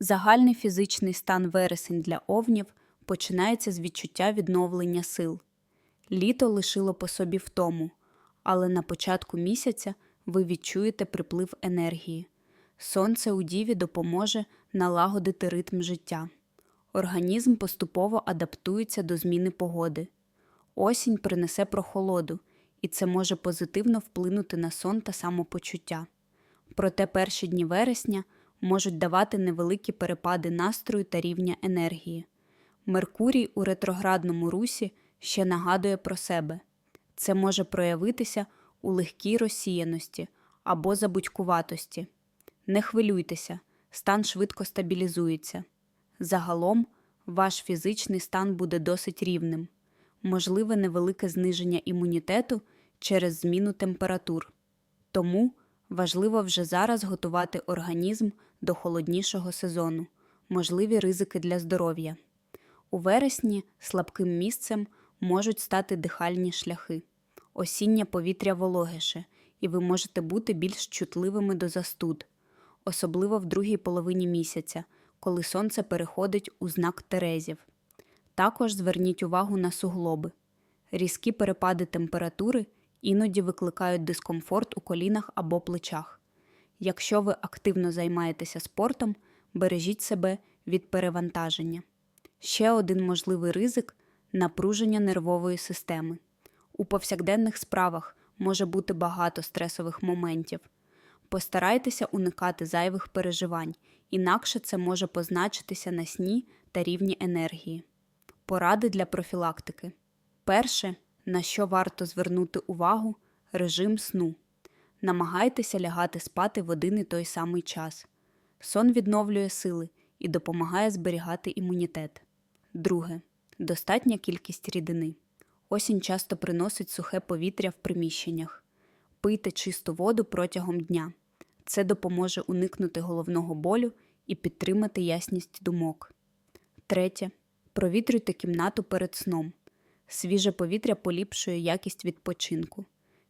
Загальний фізичний стан вересень для овнів починається з відчуття відновлення сил. Літо лишило по собі втому, але на початку місяця ви відчуєте приплив енергії. Сонце у діві допоможе налагодити ритм життя. Організм поступово адаптується до зміни погоди. Осінь принесе прохолоду, і це може позитивно вплинути на сон та самопочуття. Проте перші дні вересня можуть давати невеликі перепади настрою та рівня енергії. Меркурій у ретроградному русі ще нагадує про себе. Це може проявитися у легкій розсіяності або забудькуватості. Не хвилюйтеся, стан швидко стабілізується. Загалом, ваш фізичний стан буде досить рівним, можливе невелике зниження імунітету через зміну температур. Тому важливо вже зараз готувати організм до холоднішого сезону, можливі ризики для здоров'я. У вересні слабким місцем можуть стати дихальні шляхи. Осіннє повітря вологіше, і ви можете бути більш чутливими до застуд, особливо в другій половині місяця, коли сонце переходить у знак Терезів. Також зверніть увагу на суглоби. Різкі перепади температури іноді викликають дискомфорт у колінах або плечах. Якщо ви активно займаєтеся спортом, бережіть себе від перевантаження. Ще один можливий ризик напруження нервової системи. У повсякденних справах може бути багато стресових моментів. Постарайтеся уникати зайвих переживань, інакше це може позначитися на сні та рівні енергії. Поради для профілактики. Перше, на що варто звернути увагу режим сну. Намагайтеся лягати спати в один і той самий час. Сон відновлює сили і допомагає зберігати імунітет. Друге. Достатня кількість рідини. Осінь часто приносить сухе повітря в приміщеннях. Пийте чисту воду протягом дня. Це допоможе уникнути головного болю і підтримати ясність думок. Третє. Провітрюйте кімнату перед сном. Свіже повітря поліпшує якість відпочинку.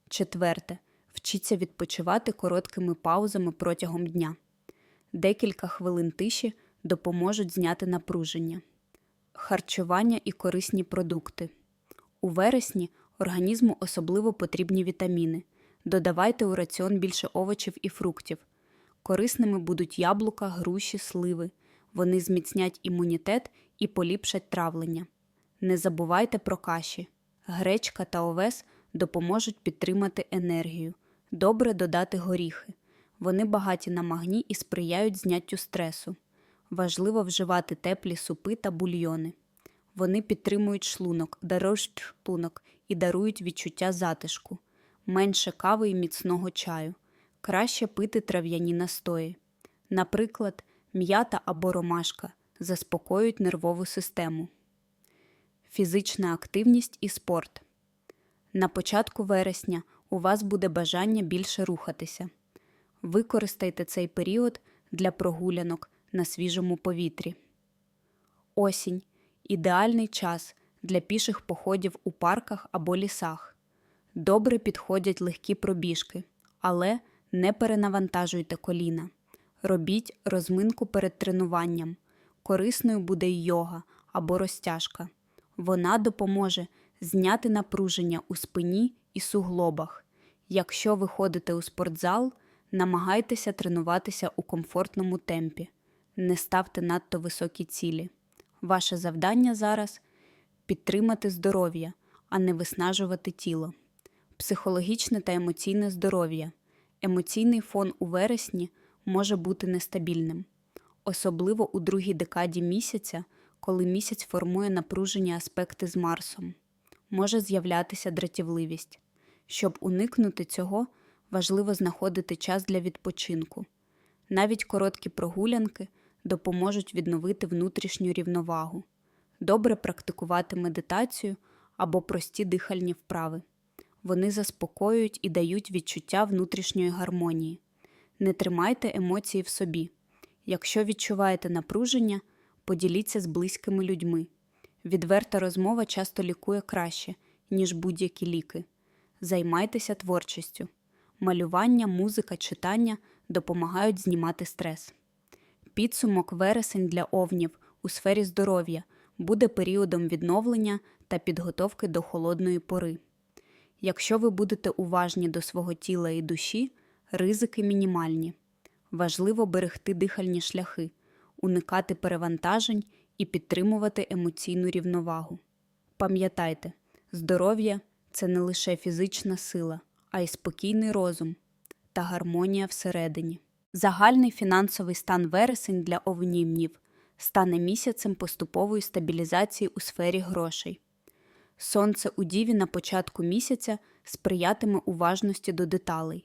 Четверте. Вчіться відпочивати короткими паузами протягом дня. Декілька хвилин тиші допоможуть зняти напруження. Харчування і корисні продукти. У вересні організму особливо потрібні вітаміни. Додавайте у раціон більше овочів і фруктів. Корисними будуть яблука, груші, сливи. Вони зміцнять імунітет і поліпшать травлення. Не забувайте про каші. Гречка та овес допоможуть підтримати енергію. Добре додати горіхи. Вони багаті на магній і сприяють зняттю стресу. Важливо вживати теплі супи та бульйони. Вони підтримують шлунок, дарують шлунок і дарують відчуття затишку, менше кави і міцного чаю. Краще пити трав'яні настої. Наприклад, м'ята або ромашка заспокоюють нервову систему. Фізична активність і спорт. На початку вересня у вас буде бажання більше рухатися. Використайте цей період для прогулянок на свіжому повітрі. Осінь ідеальний час для піших походів у парках або лісах. Добре підходять легкі пробіжки, але не перенавантажуйте коліна. Робіть розминку перед тренуванням. Корисною буде йога або розтяжка. Вона допоможе зняти напруження у спині і суглобах. Якщо ви ходите у спортзал, намагайтеся тренуватися у комфортному темпі, не ставте надто високі цілі. Ваше завдання зараз підтримати здоров'я, а не виснажувати тіло, психологічне та емоційне здоров'я. Емоційний фон у вересні може бути нестабільним, особливо у другій декаді місяця, коли місяць формує напружені аспекти з Марсом. Може з'являтися дратівливість. Щоб уникнути цього, важливо знаходити час для відпочинку. Навіть короткі прогулянки допоможуть відновити внутрішню рівновагу, добре практикувати медитацію або прості дихальні вправи. Вони заспокоюють і дають відчуття внутрішньої гармонії. Не тримайте емоції в собі. Якщо відчуваєте напруження, поділіться з близькими людьми. Відверта розмова часто лікує краще, ніж будь-які ліки. Займайтеся творчістю. Малювання, музика, читання допомагають знімати стрес. підсумок вересень для овнів у сфері здоров'я буде періодом відновлення та підготовки до холодної пори. Якщо ви будете уважні до свого тіла і душі, ризики мінімальні. Важливо берегти дихальні шляхи, уникати перевантажень і підтримувати емоційну рівновагу. Пам'ятайте, здоров'я це не лише фізична сила, а й спокійний розум та гармонія всередині. Загальний фінансовий стан вересень для овнівнів стане місяцем поступової стабілізації у сфері грошей. Сонце у діві на початку місяця сприятиме уважності до деталей.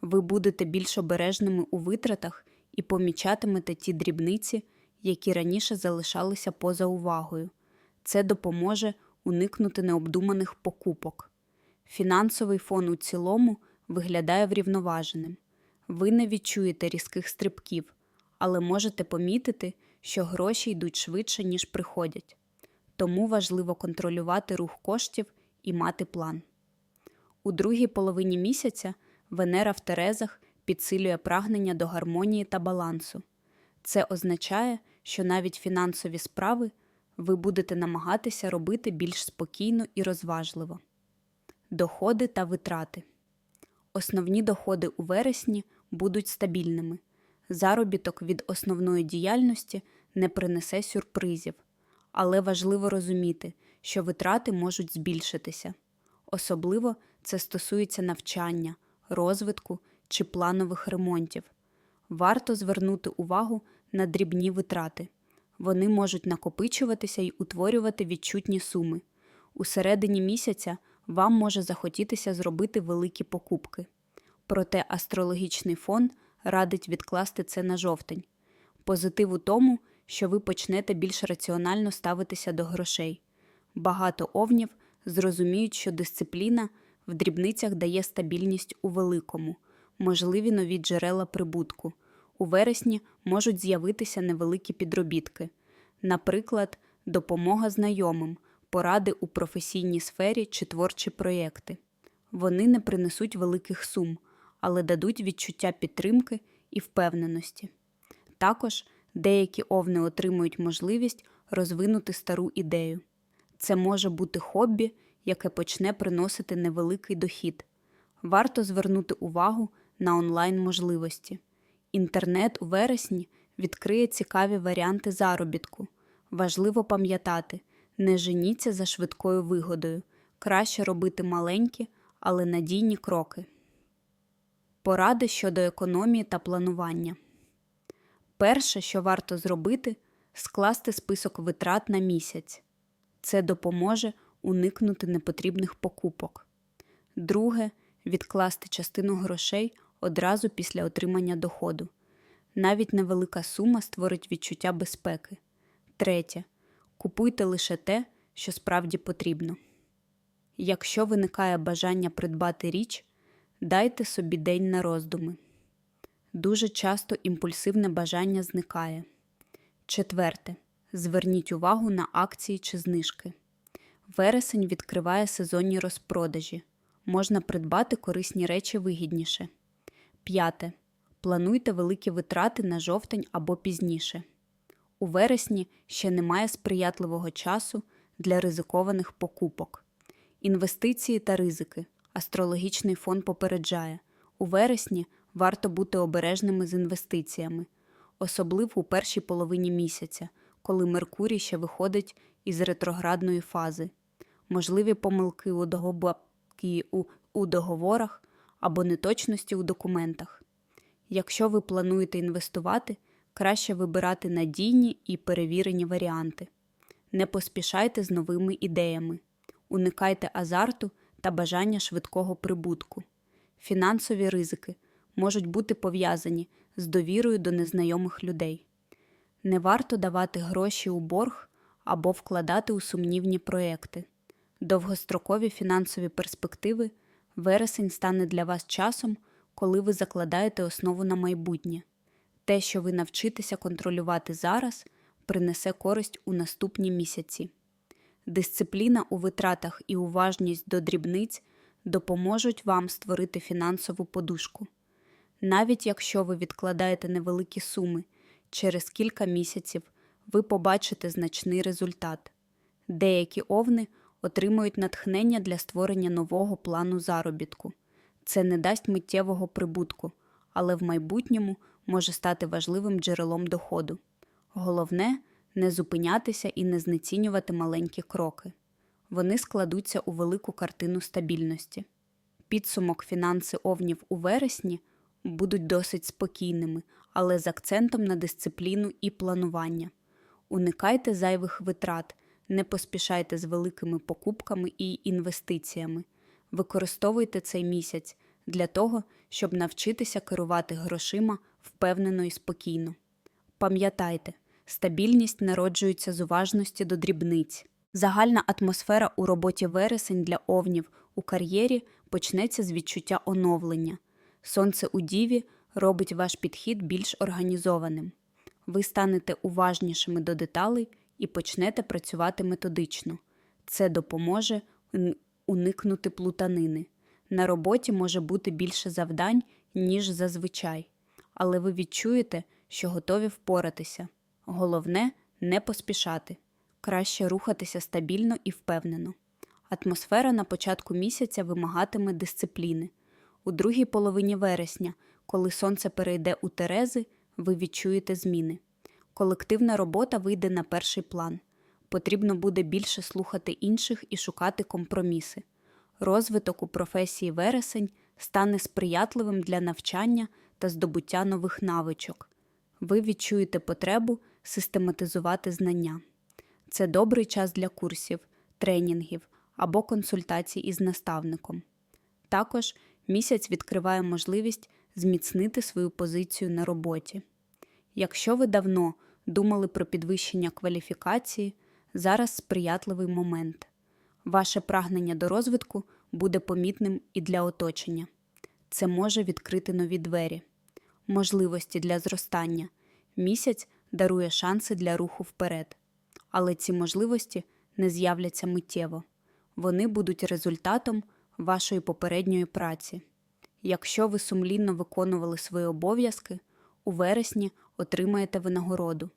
Ви будете більш обережними у витратах і помічатимете ті дрібниці, які раніше залишалися поза увагою. Це допоможе уникнути необдуманих покупок. Фінансовий фон у цілому виглядає врівноваженим. Ви не відчуєте різких стрибків, але можете помітити, що гроші йдуть швидше, ніж приходять. Тому важливо контролювати рух коштів і мати план. У другій половині місяця Венера в Терезах підсилює прагнення до гармонії та балансу. Це означає, що навіть фінансові справи ви будете намагатися робити більш спокійно і розважливо. Доходи та витрати. Основні доходи у вересні будуть стабільними. Заробіток від основної діяльності не принесе сюрпризів, але важливо розуміти, що витрати можуть збільшитися. Особливо це стосується навчання, розвитку чи планових ремонтів. Варто звернути увагу на дрібні витрати. Вони можуть накопичуватися і утворювати відчутні суми. У середині місяця вам може захотітися зробити великі покупки. Проте астрологічний фон радить відкласти це на жовтень. Позитив у тому, що ви почнете більш раціонально ставитися до грошей. Багато овнів зрозуміють, що дисципліна в дрібницях дає стабільність у великому, можливі нові джерела прибутку. У вересні можуть з'явитися невеликі підробітки, наприклад, допомога знайомим, поради у професійній сфері чи творчі проєкти. Вони не принесуть великих сум, але дадуть відчуття підтримки і впевненості. Також деякі овни отримують можливість розвинути стару ідею. Це може бути хобі, яке почне приносити невеликий дохід. Варто звернути увагу на онлайн можливості. Інтернет у вересні відкриє цікаві варіанти заробітку. Важливо пам'ятати, не женіться за швидкою вигодою, краще робити маленькі, але надійні кроки. Поради щодо економії та планування. Перше, що варто зробити, скласти список витрат на місяць. Це допоможе уникнути непотрібних покупок. Друге відкласти частину грошей одразу після отримання доходу. Навіть невелика сума створить відчуття безпеки. Третє. Купуйте лише те, що справді потрібно. Якщо виникає бажання придбати річ, дайте собі день на роздуми. Дуже часто імпульсивне бажання зникає. Четверте. Зверніть увагу на акції чи знижки. Вересень відкриває сезонні розпродажі. Можна придбати корисні речі вигідніше. П'яте. Плануйте великі витрати на жовтень або пізніше. У вересні ще немає сприятливого часу для ризикованих покупок. Інвестиції та ризики. Астрологічний фон попереджає. У вересні варто бути обережними з інвестиціями, особливо у першій половині місяця, коли Меркурій ще виходить із ретроградної фази, можливі помилки у, договорах або неточності у документах. Якщо ви плануєте інвестувати, краще вибирати надійні і перевірені варіанти. Не поспішайте з новими ідеями, уникайте азарту та бажання швидкого прибутку. Фінансові ризики можуть бути пов'язані з довірою до незнайомих людей. Не варто давати гроші у борг або вкладати у сумнівні проекти. Довгострокові фінансові перспективи вересень стане для вас часом, коли ви закладаєте основу на майбутнє. Те, що ви навчитеся контролювати зараз, принесе користь у наступні місяці. Дисципліна у витратах і уважність до дрібниць допоможуть вам створити фінансову подушку. Навіть якщо ви відкладаєте невеликі суми Через кілька місяців ви побачите значний результат. Деякі овни отримують натхнення для створення нового плану заробітку. Це не дасть миттєвого прибутку, але в майбутньому може стати важливим джерелом доходу. Головне не зупинятися і не знецінювати маленькі кроки. Вони складуться у велику картину стабільності. Підсумок фінанси овнів у вересні будуть досить спокійними, але з акцентом на дисципліну і планування. Уникайте зайвих витрат, не поспішайте з великими покупками і інвестиціями. Використовуйте цей місяць для того, щоб навчитися керувати грошима впевнено і спокійно. Пам'ятайте, стабільність народжується з уважності до дрібниць. Загальна атмосфера у роботі вересень для овнів у кар'єрі почнеться з відчуття оновлення. Сонце у діві робить ваш підхід більш організованим. Ви станете уважнішими до деталей і почнете працювати методично. Це допоможе уникнути плутанини. На роботі може бути більше завдань, ніж зазвичай, але ви відчуєте, що готові впоратися. Головне не поспішати, краще рухатися стабільно і впевнено. Атмосфера на початку місяця вимагатиме дисципліни. У другій половині вересня, коли сонце перейде у Терези, ви відчуєте зміни. Колективна робота вийде на перший план. Потрібно буде більше слухати інших і шукати компроміси. Розвиток у професії вересень стане сприятливим для навчання та здобуття нових навичок. Ви відчуєте потребу систематизувати знання. Це добрий час для курсів, тренінгів або консультацій із наставником. Також місяць відкриває можливість зміцнити свою позицію на роботі. Якщо ви давно думали про підвищення кваліфікації, зараз сприятливий момент. Ваше прагнення до розвитку буде помітним і для оточення. Це може відкрити нові двері, можливості для зростання. Місяць дарує шанси для руху вперед. Але ці можливості не з'являться миттєво. Вони будуть результатом вашої попередньої праці. Якщо ви сумлінно виконували свої обов'язки, у вересні отримаєте винагороду.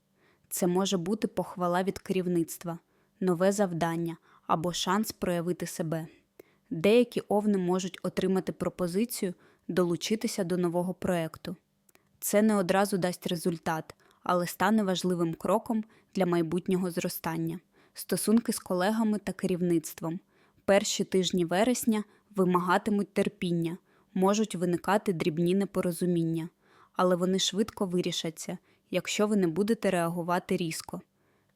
Це може бути похвала від керівництва, нове завдання або шанс проявити себе. Деякі овни можуть отримати пропозицію долучитися до нового проекту. Це не одразу дасть результат, але стане важливим кроком для майбутнього зростання. Стосунки з колегами та керівництвом. Перші тижні вересня вимагатимуть терпіння, можуть виникати дрібні непорозуміння, але вони швидко вирішаться, якщо ви не будете реагувати різко.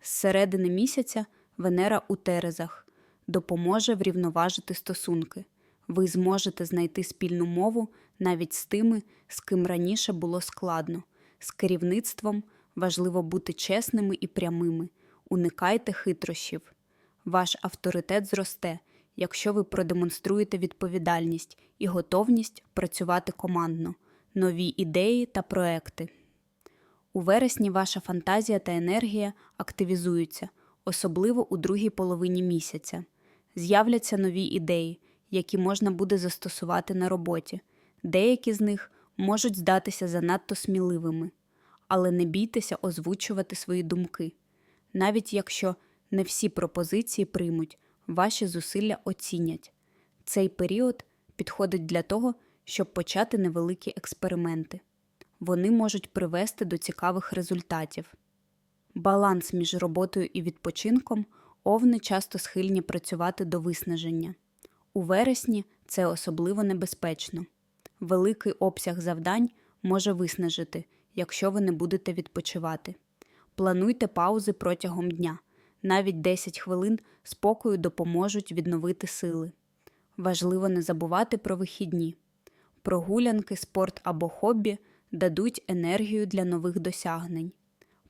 З середини місяця Венера у Терезах допоможе врівноважити стосунки. Ви зможете знайти спільну мову навіть з тими, з ким раніше було складно. З керівництвом важливо бути чесними і прямими. Уникайте хитрощів. Ваш авторитет зросте, якщо ви продемонструєте відповідальність і готовність працювати командно, нові ідеї та проекти. У вересні ваша фантазія та енергія активізуються, особливо у другій половині місяця. З'являться нові ідеї, які можна буде застосувати на роботі. Деякі з них можуть здатися занадто сміливими, але не бійтеся озвучувати свої думки. Навіть якщо не всі пропозиції приймуть, ваші зусилля оцінять. Цей період підходить для того, щоб почати невеликі експерименти. Вони можуть привести до цікавих результатів. Баланс між роботою і відпочинком овни часто схильні працювати до виснаження. У вересні це особливо небезпечно. Великий обсяг завдань може виснажити, якщо ви не будете відпочивати. Плануйте паузи протягом дня. Навіть 10 хвилин спокою допоможуть відновити сили. Важливо не забувати про вихідні. Прогулянки, спорт або хобі дадуть енергію для нових досягнень.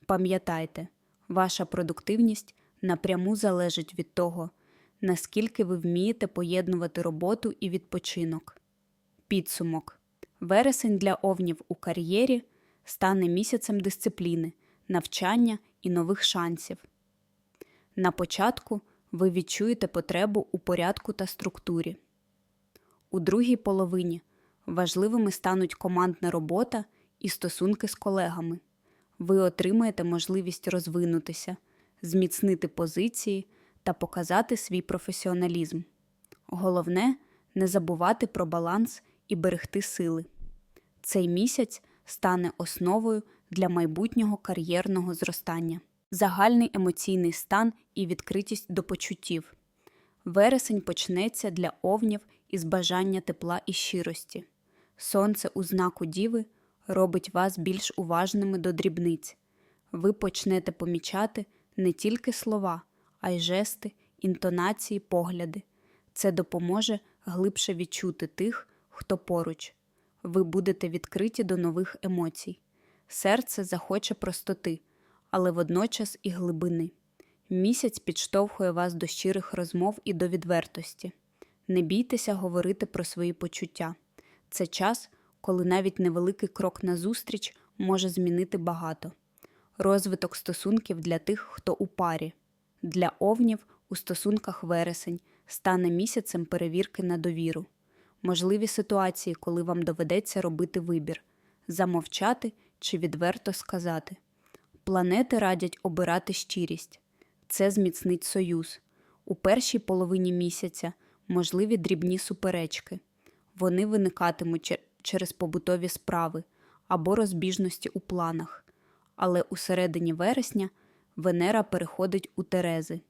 Пам'ятайте, ваша продуктивність напряму залежить від того, наскільки ви вмієте поєднувати роботу і відпочинок. Підсумок. Вересень для овнів у кар'єрі стане місяцем дисципліни, навчання і нових шансів. На початку ви відчуєте потребу у порядку та структурі. У другій половині важливими стануть командна робота і стосунки з колегами. ви отримаєте можливість розвинутися, зміцнити позиції та показати свій професіоналізм. Головне не забувати про баланс і берегти сили. Цей місяць стане основою для майбутнього кар'єрного зростання, загальний емоційний стан і відкритість до почуттів. Вересень почнеться для овнів із бажання тепла і щирості. Сонце у знаку Діви робить вас більш уважними до дрібниць. Ви почнете помічати не тільки слова, а й жести, інтонації, погляди. Це допоможе глибше відчути тих, хто поруч. Ви будете відкриті до нових емоцій. Серце захоче простоти, але водночас і глибини. Місяць підштовхує вас до щирих розмов і до відвертості. Не бійтеся говорити про свої почуття. Це час, коли навіть невеликий крок назустріч може змінити багато. Розвиток стосунків для тих, хто у парі. Для овнів у стосунках вересень стане місяцем перевірки на довіру. Можливі ситуації, коли вам доведеться робити вибір, замовчати чи відверто сказати. Планети радять обирати щирість. Це зміцнить союз. У першій половині місяця можливі дрібні суперечки. Вони виникатимуть через побутові справи або розбіжності у планах. Але у середині вересня Венера переходить у Терези.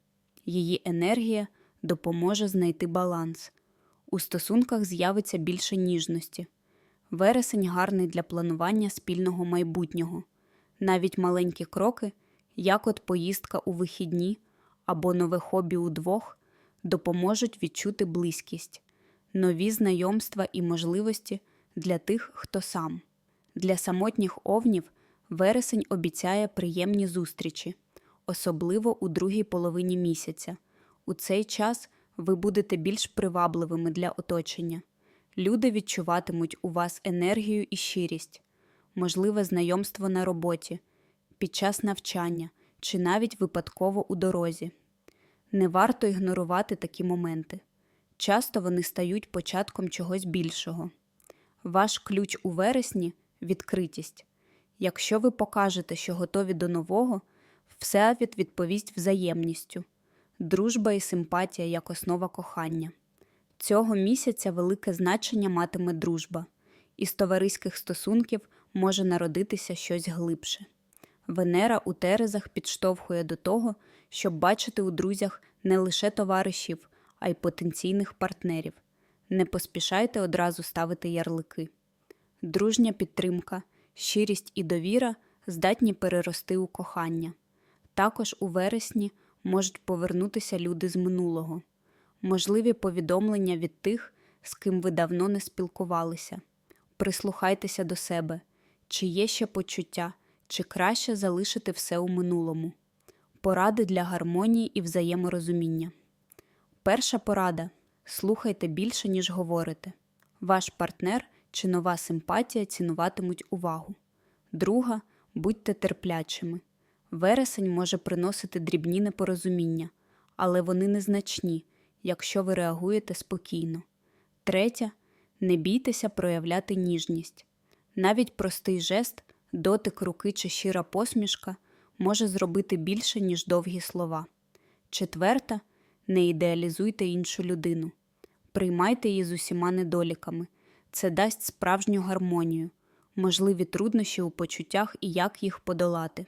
Її енергія допоможе знайти баланс. У стосунках з'явиться більше ніжності. Вересень гарний для планування спільного майбутнього. Навіть маленькі кроки, як от поїздка у вихідні або нове хобі удвох, допоможуть відчути близькість, нові знайомства і можливості для тих, хто сам. Для самотніх овнів вересень обіцяє приємні зустрічі, особливо у другій половині місяця. У цей час ви будете більш привабливими для оточення. Люди відчуватимуть у вас енергію і щирість, можливе знайомство на роботі, під час навчання чи навіть випадково у дорозі. Не варто ігнорувати такі моменти. Часто вони стають початком чогось більшого. Ваш ключ у вересні відкритість. Якщо ви покажете, що готові до нового, все відповість взаємністю, дружба і симпатія як основа кохання. Цього місяця велике значення матиме дружба, із товариських стосунків може народитися щось глибше. Венера у Терезах підштовхує до того, щоб бачити у друзях не лише товаришів, а й потенційних партнерів. Не поспішайте одразу ставити ярлики. Дружня підтримка, щирість і довіра здатні перерости у кохання. Також у вересні можуть повернутися люди з минулого, можливі повідомлення від тих, з ким ви давно не спілкувалися. Прислухайтеся до себе, чи є ще почуття, чи краще залишити все у минулому. Поради для гармонії і взаєморозуміння. Перша порада слухайте більше, ніж говорите. Ваш партнер чи нова симпатія цінуватимуть увагу. Друга будьте терплячими. Вересень може приносити дрібні непорозуміння, але вони незначні, якщо ви реагуєте спокійно. Третя не бійтеся проявляти ніжність. Навіть простий жест, дотик руки чи щира посмішка може зробити більше, ніж довгі слова. Четверта не ідеалізуйте іншу людину. Приймайте її з усіма недоліками. Це дасть справжню гармонію, можливі труднощі у почуттях і як їх подолати.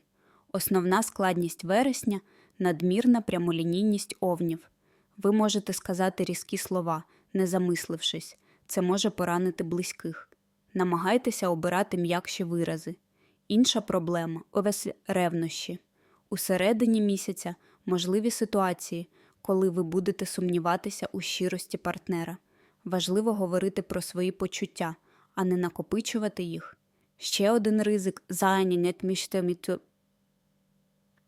Основна складність вересня надмірна прямолінійність овнів. Ви можете сказати різкі слова, не замислившись, це може поранити близьких. Намагайтеся обирати м'якші вирази. Інша проблема овес ревнощі. У середині місяця можливі ситуації, коли ви будете сумніватися у щирості партнера. Важливо говорити про свої почуття, а не накопичувати їх. Ще один ризик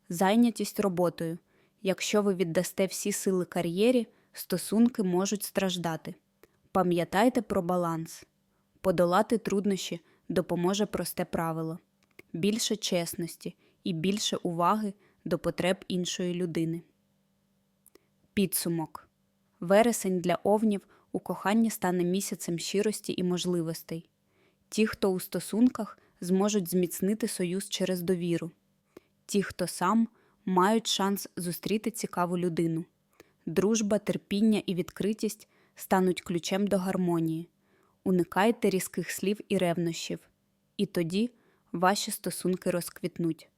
зайнятість роботою. Якщо ви віддасте всі сили кар'єрі, стосунки можуть страждати. Пам'ятайте про баланс. Подолати труднощі допоможе просте правило більше чесності і більше уваги до потреб іншої людини. Підсумок Вересень для овнів у коханні стане місяцем щирості і можливостей. Ті, хто у стосунках, зможуть зміцнити союз через довіру. Ті, хто сам, мають шанс зустріти цікаву людину. Дружба, терпіння і відкритість стануть ключем до гармонії. Уникайте різких слів і ревнощів, і тоді ваші стосунки розквітнуть.